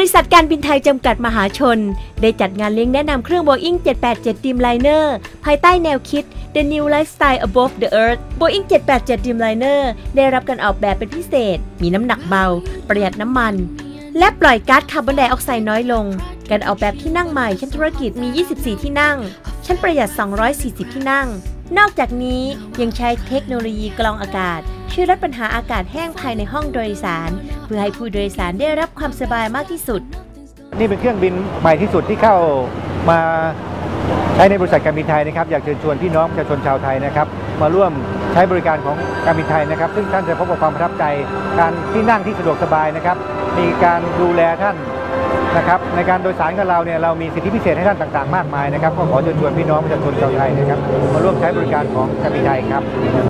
ริษัทการบินไทยจำกัดมหาชน ได้จัดงานเลี้ยงแนะนำเครื่อง Boeing 787 Dreamliner ภายใต้แนวคิด The New Lifestyle Above the Earth Boeing 787 Dreamliner ได้รับการออกแบบเป็นพิเศษ มีน้ำหนักเบา ประหยัดน้ำมัน และปล่อยก๊าซคาร์บอนไดออกไซด์น้อยลง การออกแบบที่นั่งใหม่ชั้นธุรกิจมี 24 ที่นั่ง ชั้นประหยัด 240 ที่นั่ง นอกจากนี้ยังใช้เทคโนโลยีกรองอากาศ ช่วยลดปัญหาอากาศแห้งภายในห้องโดยสาร เพื่อให้ผู้โดยสารได้รับความสบายมากที่สุด นี่เป็นเครื่องบินใหม่ที่สุดที่เข้ามาใช้ในบริษัทการบินไทยนะครับ อยากเชิญชวนพี่น้องประชาชนชาวไทยนะครับ มาร่วมใช้บริการของการบินไทยนะครับ ซึ่งท่านจะพบกับความประทับใจ การที่นั่งที่สะดวกสบายนะครับ มีการดูแลท่าน นะครับในการโดยสารกับเราเนี่ยเรามีสิทธิพิเศษให้ท่านต่าง ๆ มากมายนะครับก็ขอเชิญชวนพี่น้องประชาชนชาวไทยนะครับมาร่วมใช้บริการของการบินไทยครับ